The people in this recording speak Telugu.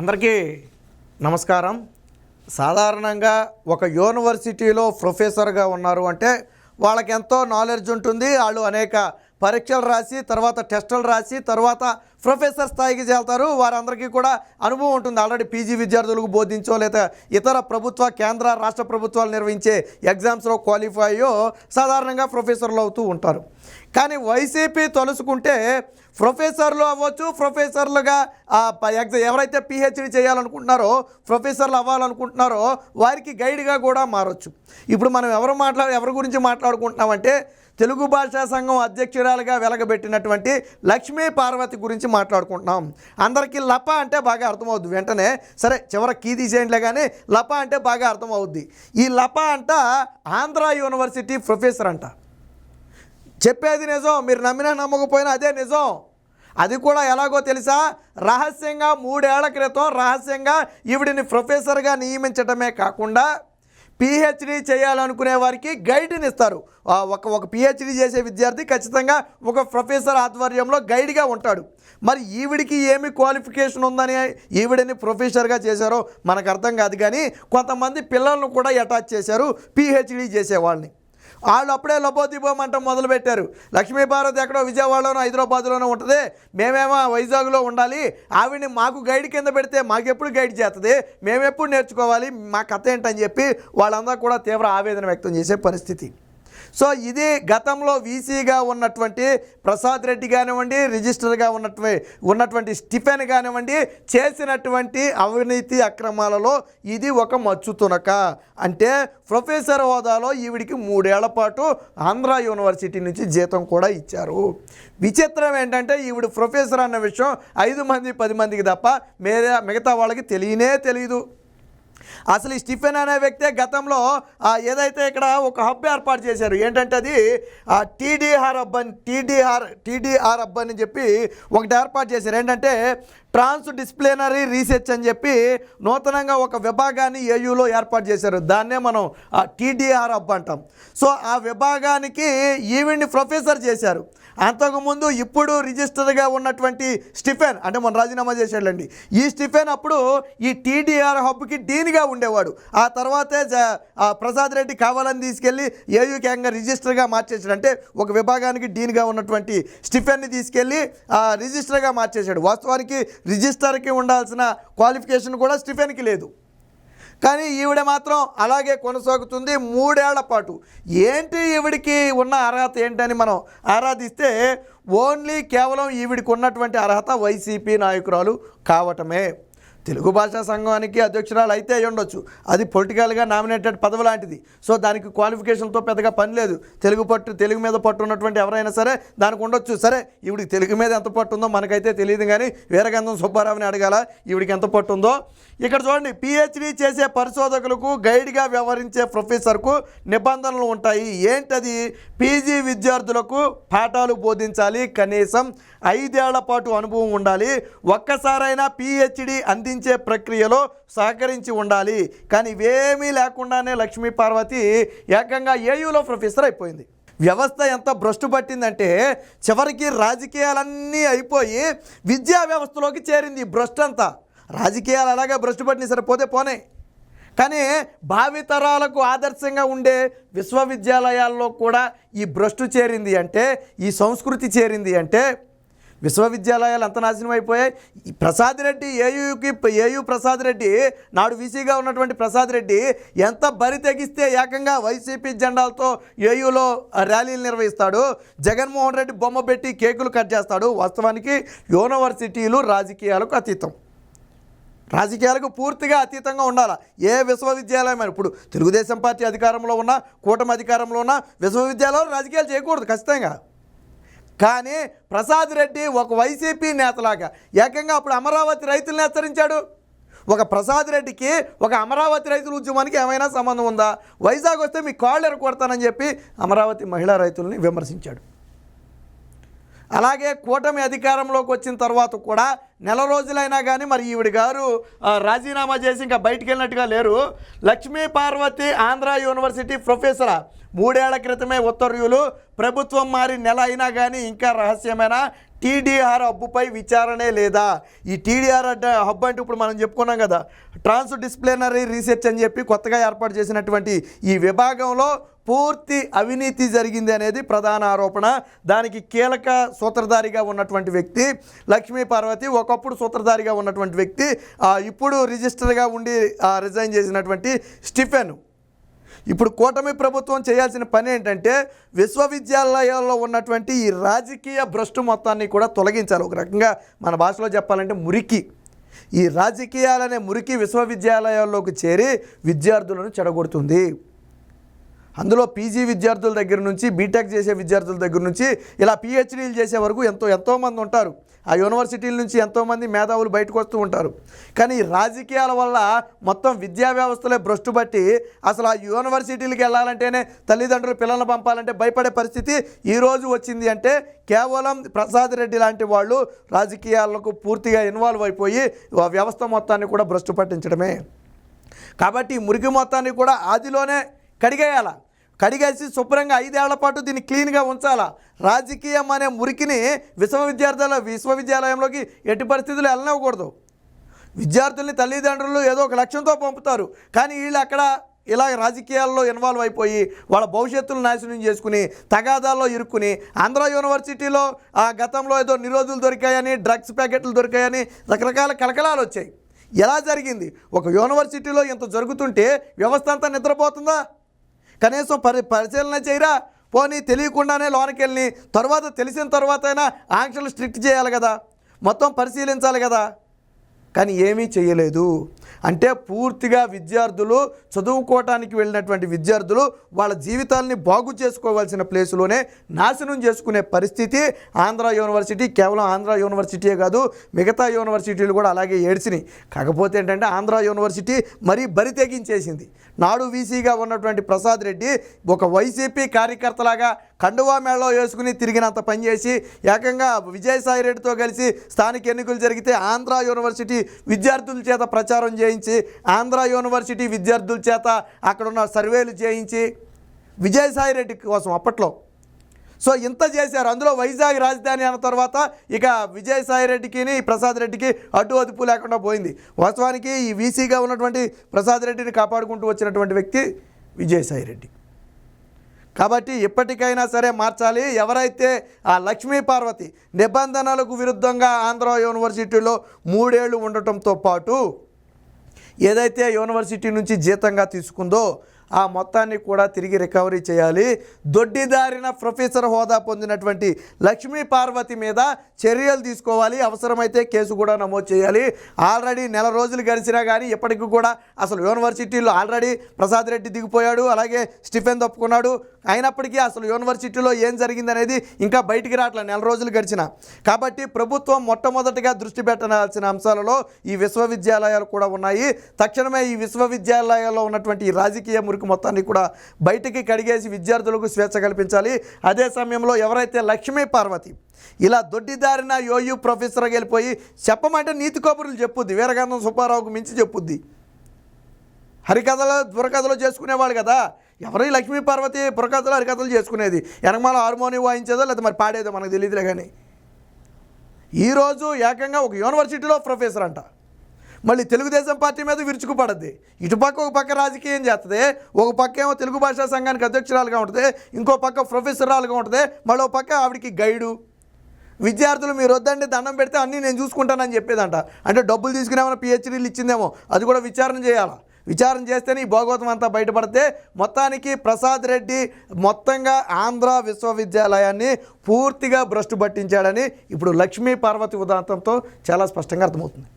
అందరికీ నమస్కారం. సాధారణంగా ఒక యూనివర్సిటీలో ప్రొఫెసర్గా ఉన్నారు అంటే వాళ్ళకి ఎంతో నాలెడ్జ్ ఉంటుంది. వాళ్ళు అనేక పరీక్షలు రాసి తర్వాత టెస్టులు రాసి తర్వాత ప్రొఫెసర్ స్థాయికి చేస్తారు వారందరికీ కూడా అనుభవం ఉంటుంది. ఆల్రెడీ పీజీ విద్యార్థులకు బోధించో లేదా ఇతర ప్రభుత్వ కేంద్ర రాష్ట్ర ప్రభుత్వాలు నిర్వహించే ఎగ్జామ్స్లో క్వాలిఫై అయ్యో సాధారణంగా ప్రొఫెసర్లు అవుతూ ఉంటారు. కానీ వైసీపీ తలుసుకుంటే ప్రొఫెసర్లు అవ్వచ్చు ప్రొఫెసర్లుగా ఎగ్జామ్ ఎవరైతే పిహెచ్డి చేయాలనుకుంటున్నారో ప్రొఫెసర్లు అవ్వాలనుకుంటున్నారో వారికి గైడ్గా కూడా మారొచ్చు. ఇప్పుడు మనం ఎవరు మాట్లాడు ఎవరి గురించి మాట్లాడుకుంటున్నామంటే తెలుగు భాషా సంఘం అధ్యక్షురాలుగా వెలగబెట్టినటువంటి లక్ష్మీ పార్వతి గురించి మాట్లాడుకుంటున్నాం. అందరికీ లప అంటే బాగా అర్థమవుద్ది. వెంటనే సరే చివర కీ తీసేయండిలే కానీ లప అంటే బాగా అర్థమవుద్ది. ఈ లప అంట ఆంధ్ర యూనివర్సిటీ ప్రొఫెసర్ అంట. చెప్పేది నిజం మీరు నమ్మినా నమ్మకపోయినా అదే నిజం. అది కూడా ఎలాగో తెలుసా? రహస్యంగా మూడేళ్ళ క్రితం రహస్యంగా ఈవిడిని ప్రొఫెసర్గా నియమించడమే కాకుండా పిహెచ్డి చేయాలనుకునే వారికి గైడ్ని ఇస్తారు. ఒక ఒక పిహెచ్డి చేసే విద్యార్థి ఖచ్చితంగా ఒక ప్రొఫెసర్ ఆధ్వర్యంలో గైడ్గా ఉంటాడు. మరి ఈవిడికి ఏమి క్వాలిఫికేషన్ ఉందని ఈవిడని ప్రొఫెసర్గా చేశారో మనకు అర్థం కాదు కానీ కొంతమంది పిల్లలను కూడా అటాచ్ చేశారు పిహెచ్డి చేసేవాళ్ళని. వాళ్ళు అప్పుడే లబోదిబోమంట మొదలుపెట్టారు. లక్ష్మీభారత్ ఎక్కడో విజయవాడలోనో హైదరాబాద్లోనో ఉంటుంది. మేమేమో వైజాగ్లో ఉండాలి. ఆవిడని మాకు గైడ్ కింద పెడితే మాకెప్పుడు గైడ్ చేస్తుంది? మేమెప్పుడు నేర్చుకోవాలి? మా కథ ఏంటని చెప్పి వాళ్ళందరూ కూడా తీవ్ర ఆవేదన వ్యక్తం చేసే పరిస్థితి. సో ఇది గతంలో వీసీగా ఉన్నటువంటి ప్రసాద్ రెడ్డి కానివ్వండి రిజిస్టర్గా ఉన్నటువంటి ఉన్నటువంటి స్టిఫెన్ కానివ్వండి చేసినటువంటి అవినీతి అక్రమాలలో ఇది ఒక మచ్చు తునక. అంటే ప్రొఫెసర్ హోదాలో ఈవిడికి మూడేళ్ళ పాటు ఆంధ్ర యూనివర్సిటీ నుంచి జీతం కూడా ఇచ్చారు. విచిత్రం ఏంటంటే ఈవిడ ప్రొఫెసర్ అన్న విషయం ఐదు మంది పది మందికి తప్ప మిగతా మిగతా వాళ్ళకి తెలియనే తెలియదు అసలు ఈ స్టిఫెన్ అనే వ్యక్తే గతంలో ఏదైతే ఇక్కడ ఒక హబ్ ఏర్పాటు చేశారు ఏంటంటే అది టీడీఆర్ హబ్ అని టీడీఆర్ టీడీఆర్ హబ్ అని చెప్పి ఒకటి ఏర్పాటు చేశారు. ఏంటంటే ట్రాన్స్ డిస్ప్లేనరీ రీసెర్చ్ అని చెప్పి నూతనంగా ఒక విభాగాన్ని ఏయూలో ఏర్పాటు చేశారు. దాన్నే మనం టీడీఆర్ హబ్ అంటాం. సో ఆ విభాగానికి ఈవెంట్ ప్రొఫెసర్ చేశారు. అంతకుముందు ఇప్పుడు రిజిస్టర్గా ఉన్నటువంటి స్టిఫెన్ అంటే మన రాజీనామా చేశాడండి ఈ స్టిఫెన్ అప్పుడు ఈ టీడీఆర్ హబ్కి డీన్గా ఉండేవాడు. ఆ తర్వాతే జ- ఆ ప్రసాద్ రెడ్డి కావాలని తీసుకెళ్ళి ఏయూ క్యాంగా రిజిస్టర్గా మార్చేశాడు అంటే ఒక విభాగానికి డీన్గా ఉన్నటువంటి స్టిఫెన్ని తీసుకెళ్ళి ఆ రిజిస్టర్గా మార్చేశాడు. వాస్తవానికి రిజిస్టర్కి ఉండాల్సిన క్వాలిఫికేషన్ కూడా స్టిఫెన్కి లేదు. కానీ ఈవిడ మాత్రం అలాగే కొనసాగుతుంది మూడేళ్ళ పాటు. ఏంటి ఈవిడికి ఉన్న అర్హత ఏంటని మనం ఆరాధిస్తే ఓన్లీ కేవలం ఈవిడికి ఉన్నటువంటి అర్హత వైసీపీ నాయకురాలు కావటమే. తెలుగు భాషా సంఘానికి అధ్యక్షురాలు అయితే అయి ఉండొచ్చు. అది పొలిటికల్గా నామినేటెడ్ పదవి లాంటిది. సో దానికి క్వాలిఫికేషన్తో పెద్దగా పని లేదు. తెలుగు పట్టు తెలుగు మీద పట్టు ఉన్నటువంటి ఎవరైనా సరే దానికి ఉండొచ్చు. సరే ఈవిడికి తెలుగు మీద ఎంత పట్టు ఉందో మనకైతే తెలియదు కానీ వీరగంధం సుబ్బారావుని అడగాల ఈవిడికి ఎంత పట్టు ఉందో. ఇక్కడ చూడండి పిహెచ్డి చేసే పరిశోధకులకు గైడ్గా వ్యవహరించే ప్రొఫెసర్కు నిబంధనలు ఉంటాయి. ఏంటది? పీజీ విద్యార్థులకు పాఠాలు బోధించాలి. కనీసం ఐదేళ్ళ పాటు అనుభవం ఉండాలి. ఒక్కసారైనా పిహెచ్డి అందించే ప్రక్రియలో సహకరించి ఉండాలి. కానీ ఇవేమీ లేకుండానే లక్ష్మీ పార్వతి ఏకంగా ఏయూలో ప్రొఫెసర్ అయిపోయింది. వ్యవస్థ ఎంత భ్రష్టు పట్టిందంటే చివరికి రాజకీయాలన్నీ అయిపోయి విద్యా వ్యవస్థలోకి చేరింది భ్రష్టు అంతా రాజకీయాలు అలాగే భ్రష్టు పట్టిన సరిపోతే పోనే. కానీ భావితరాలకు ఆదర్శంగా ఉండే విశ్వవిద్యాలయాల్లో కూడా ఈ భ్రష్టు చేరింది అంటే ఈ సంస్కృతి చేరింది అంటే విశ్వవిద్యాలయాలు అంత నాశనం అయిపోయాయి. ప్రసాద్ రెడ్డి ఏయుకి ఏయు ప్రసాద్ రెడ్డి నాడు వీసీగా ఉన్నటువంటి ప్రసాద్ రెడ్డి ఎంత బరి తెగిస్తే ఏకంగా వైసీపీ జెండాలతో ఏయులో ర్యాలీలు నిర్వహిస్తాడు. జగన్మోహన్ రెడ్డి బొమ్మ పెట్టి కేకులు కట్ చేస్తాడు. వాస్తవానికి యూనివర్సిటీలు రాజకీయాలకు అతీతం. రాజకీయాలకు పూర్తిగా అతీతంగా ఉండాలి? ఏ విశ్వవిద్యాలయం ఇప్పుడు తెలుగుదేశం పార్టీ అధికారంలో ఉన్న కూటమి అధికారంలో ఉన్నా విశ్వవిద్యాలయాలు రాజకీయాలు చేయకూడదు ఖచ్చితంగా. కానీ ప్రసాద్ రెడ్డి ఒక వైసీపీ నేతలాగా. ఏకంగా అప్పుడు అమరావతి రైతులను హెచ్చరించాడు. ఒక ప్రసాద్ రెడ్డికి ఒక అమరావతి రైతుల ఉద్యమానికి ఏమైనా సంబంధం ఉందా? వైజాగ్ వస్తే మీ కాళ్ళు ఎరకొడతానని చెప్పి అమరావతి మహిళా రైతుల్ని విమర్శించాడు. అలాగే కూటమి అధికారంలోకి వచ్చిన తర్వాత కూడా నెల రోజులైనా కానీ మరి ఈవిడ గారు రాజీనామా చేసి ఇంకా బయటికి వెళ్ళినట్టుగా లేరు. లక్ష్మీ పార్వతి ఆంధ్ర యూనివర్సిటీ ప్రొఫెసరా మూడేళ్ళ క్రితమే ఉత్తర్వులు ప్రభుత్వం మారి నెల అయినా కానీ ఇంకా రహస్యమైన? టీడీఆర్ హబ్బుపై విచారణే లేదా? ఈ టీడీఆర్ అంటే హబ్ అంటే ఇప్పుడు మనం చెప్పుకున్నాం కదా ట్రాన్స్ డిస్ప్లేనరీ రీసెర్చ్ అని చెప్పి కొత్తగా ఏర్పాటు చేసినటువంటి ఈ విభాగంలో పూర్తి అవినీతి జరిగింది అనేది ప్రధాన ఆరోపణ. దానికి కీలక సూత్రధారిగా ఉన్నటువంటి వ్యక్తి లక్ష్మీ పార్వతి ఒకప్పుడు సూత్రధారిగా ఉన్నటువంటి వ్యక్తి ఇప్పుడు రిజిస్టర్గా ఉండి రిజైన్ చేసినటువంటి స్టిఫెన్. ఇప్పుడు కూటమి ప్రభుత్వం చేయాల్సిన పని ఏంటంటే విశ్వవిద్యాలయాల్లో ఉన్నటువంటి ఈ రాజకీయ భ్రష్టు మొత్తాన్ని కూడా తొలగించాలి. ఒక రకంగా మన భాషలో చెప్పాలంటే మురికి. ఈ రాజకీయాలనే మురికి విశ్వవిద్యాలయాల్లోకి చేరి విద్యార్థులను చెడగొడుతుంది. అందులో పీజీ విద్యార్థుల దగ్గర నుంచి బీటెక్ చేసే విద్యార్థుల దగ్గర నుంచి ఇలా పిహెచ్డీలు చేసే వరకు ఎంతో ఎంతోమంది ఉంటారు. ఆ యూనివర్సిటీల నుంచి ఎంతోమంది మేధావులు బయటకు వస్తూ ఉంటారు. కానీ రాజకీయాల వల్ల మొత్తం విద్యా వ్యవస్థలే భ్రష్టు బట్టి అసలు ఆ యూనివర్సిటీలకు వెళ్ళాలంటేనే తల్లిదండ్రులు పిల్లల్ని పంపాలంటే భయపడే పరిస్థితి ఈరోజు వచ్చింది అంటే కేవలం ప్రసాద్ రెడ్డి లాంటి వాళ్ళు రాజకీయాలకు పూర్తిగా ఇన్వాల్వ్ అయిపోయి ఆ వ్యవస్థ మొత్తాన్ని కూడా భ్రష్టు పట్టించడమే. కాబట్టి మురికి మొత్తాన్ని కూడా ఆదిలోనే కడిగేయాలా. కడిగేసి శుభ్రంగా ఐదేళ్ళ పాటు దీన్ని క్లీన్గా ఉంచాలా. రాజకీయం అనే మురికిని విశ్వవిద్యార్థుల విశ్వవిద్యాలయంలోకి ఎట్టి పరిస్థితులు వెళ్ళనివ్వకూడదు. విద్యార్థుల్ని తల్లిదండ్రులు ఏదో ఒక లక్ష్యంతో పంపుతారు. కానీ వీళ్ళు అక్కడ ఇలా రాజకీయాల్లో ఇన్వాల్వ్ అయిపోయి వాళ్ళ భవిష్యత్తును నాశనం చేసుకుని తగాదాల్లో ఇరుక్కుని ఆంధ్ర యూనివర్సిటీలో ఆ గతంలో ఏదో నిరోధులు దొరికాయని డ్రగ్స్ ప్యాకెట్లు దొరికాయని రకరకాల కలకలాలు వచ్చాయి. ఎలా జరిగింది? ఒక యూనివర్సిటీలో ఇంత జరుగుతుంటే వ్యవస్థ అంతా నిద్రపోతుందా? కనీసం పరి పరిశీలన చేయరా? పోనీ తెలియకుండానే లోనకెళ్ళి తర్వాత తెలిసిన తర్వాత అయినా ఆంక్షలు స్ట్రిక్ట్ చేయాలి కదా. మొత్తం పరిశీలించాలి కదా. కానీ ఏమీ చేయలేదు అంటే పూర్తిగా విద్యార్థులు చదువుకోవటానికి వెళ్ళినటువంటి విద్యార్థులు వాళ్ళ జీవితాల్ని బాగు చేసుకోవాల్సిన ప్లేసులోనే నాశనం చేసుకునే పరిస్థితి ఆంధ్ర యూనివర్సిటీ కేవలం ఆంధ్ర యూనివర్సిటీయే కాదు మిగతా యూనివర్సిటీలు కూడా అలాగే ఏడ్చినాయి. కాకపోతే ఏంటంటే ఆంధ్ర యూనివర్సిటీ మరీ బరి తెగించేసింది. నాడు వీసీగా ఉన్నటువంటి ప్రసాద్ రెడ్డి ఒక వైసీపీ కార్యకర్తలాగా కండువా మేళలో వేసుకుని తిరిగినంత పనిచేసి ఏకంగా విజయసాయి రెడ్డితో కలిసి స్థానిక ఎన్నికలు జరిగితే ఆంధ్ర యూనివర్సిటీ విద్యార్థుల చేత ప్రచారం చేయించి ఆంధ్ర యూనివర్సిటీ విద్యార్థుల చేత అక్కడున్న సర్వేలు చేయించి విజయసాయి రెడ్డి కోసం అప్పట్లో. సో ఇంత చేశారు. అందులో వైజాగ్ రాజధాని అన్న తర్వాత ఇక విజయసాయి రెడ్డికిని ప్రసాద్ రెడ్డికి అడ్డు అదుపు లేకుండా పోయింది. వాస్తవానికి ఈ వీసీగా ఉన్నటువంటి ప్రసాద్ రెడ్డిని కాపాడుకుంటూ వచ్చినటువంటి వ్యక్తి విజయసాయి రెడ్డి. కాబట్టి ఎప్పటికైనా సరే మార్చాలి. ఎవరైతే ఆ లక్ష్మీ పార్వతి నిబంధనలకు విరుద్ధంగా ఆంధ్ర యూనివర్సిటీలో మూడేళ్ళు ఉండటంతో పాటు ఏదైతే యూనివర్సిటీ నుంచి జీతంగా తీసుకుందో ఆ మొత్తాన్ని కూడా తిరిగి రికవరీ చేయాలి. దొడ్డిదారిన ప్రొఫెసర్ హోదా పొందినటువంటి లక్ష్మీ పార్వతి మీద చర్యలు తీసుకోవాలి. అవసరమైతే కేసు కూడా నమోదు చేయాలి. ఆల్రెడీ నెల రోజులు గడిచినా కానీ ఇప్పటికి కూడా అసలు యూనివర్సిటీలో ఆల్రెడీ ప్రసాద్ రెడ్డి దిగిపోయాడు. అలాగే స్టిఫెన్ తప్పుకున్నాడు అయినప్పటికీ అసలు యూనివర్సిటీలో ఏం జరిగిందనేది ఇంకా బయటికి రావట్లేదు నెల రోజులు గడిచిన. కాబట్టి ప్రభుత్వం మొట్టమొదటిగా దృష్టి పెట్టాల్సిన అంశాలలో ఈ విశ్వవిద్యాలయాలు కూడా ఉన్నాయి. తక్షణమే ఈ విశ్వవిద్యాలయాల్లో ఉన్నటువంటి రాజకీయ మురికి మొత్తాన్ని కూడా బయటికి కడిగేసి విద్యార్థులకు స్వేచ్ఛ కల్పించాలి. అదే సమయంలో ఎవరైతే లక్ష్మీ పార్వతి ఇలా దొడ్డిదారిన యోయు ప్రొఫెసర్గా వెళ్ళిపోయి చెప్పమంటే నీతి కబుర్లు చెప్పుద్ది వీరగంధం సుబ్బారావుకు మించి చెప్పుద్ది. హరికథలు బుర్రకథలు చేసుకునేవాళ్ళు కదా. ఎవరి లక్ష్మీ పార్వతి బుర్రకథలు హరికథలు చేసుకునేది? వెనకమాల హార్మోనియం వాయించేదో లేదా మరి పాడేదో మనకు తెలియదులే కానీ. ఈరోజు ఏకంగా ఒక యూనివర్సిటీలో ప్రొఫెసర్ అంట. మళ్ళీ తెలుగుదేశం పార్టీ మీద విరుచుకుపడద్ది. ఇటుపక్క ఒక పక్క రాజకీయం చేస్తుంది. ఒక పక్క ఏమో తెలుగు భాషా సంఘానికి అధ్యక్షురాలుగా ఉంటుంది. ఇంకో పక్క ప్రొఫెసరాలుగా ఉంటుంది. మళ్ళీ పక్క ఆవిడకి గైడు. విద్యార్థులు మీరు వద్దండి దండం పెడితే అన్నీ నేను చూసుకుంటానని చెప్పేదంట. అంటే డబ్బులు తీసుకునేమన్నా పిహెచ్డీలు ఇచ్చిందేమో. అది కూడా విచారణ చేయాలా? విచారణ చేస్తేనే ఈ భాగవతం అంతా బయటపడితే మొత్తానికి ప్రసాద్ రెడ్డి మొత్తంగా ఆంధ్ర విశ్వవిద్యాలయాన్ని పూర్తిగా భ్రష్టు పట్టించాడని ఇప్పుడు లక్ష్మీ పార్వతి ఉదాంతంతో చాలా స్పష్టంగా అర్థమవుతుంది.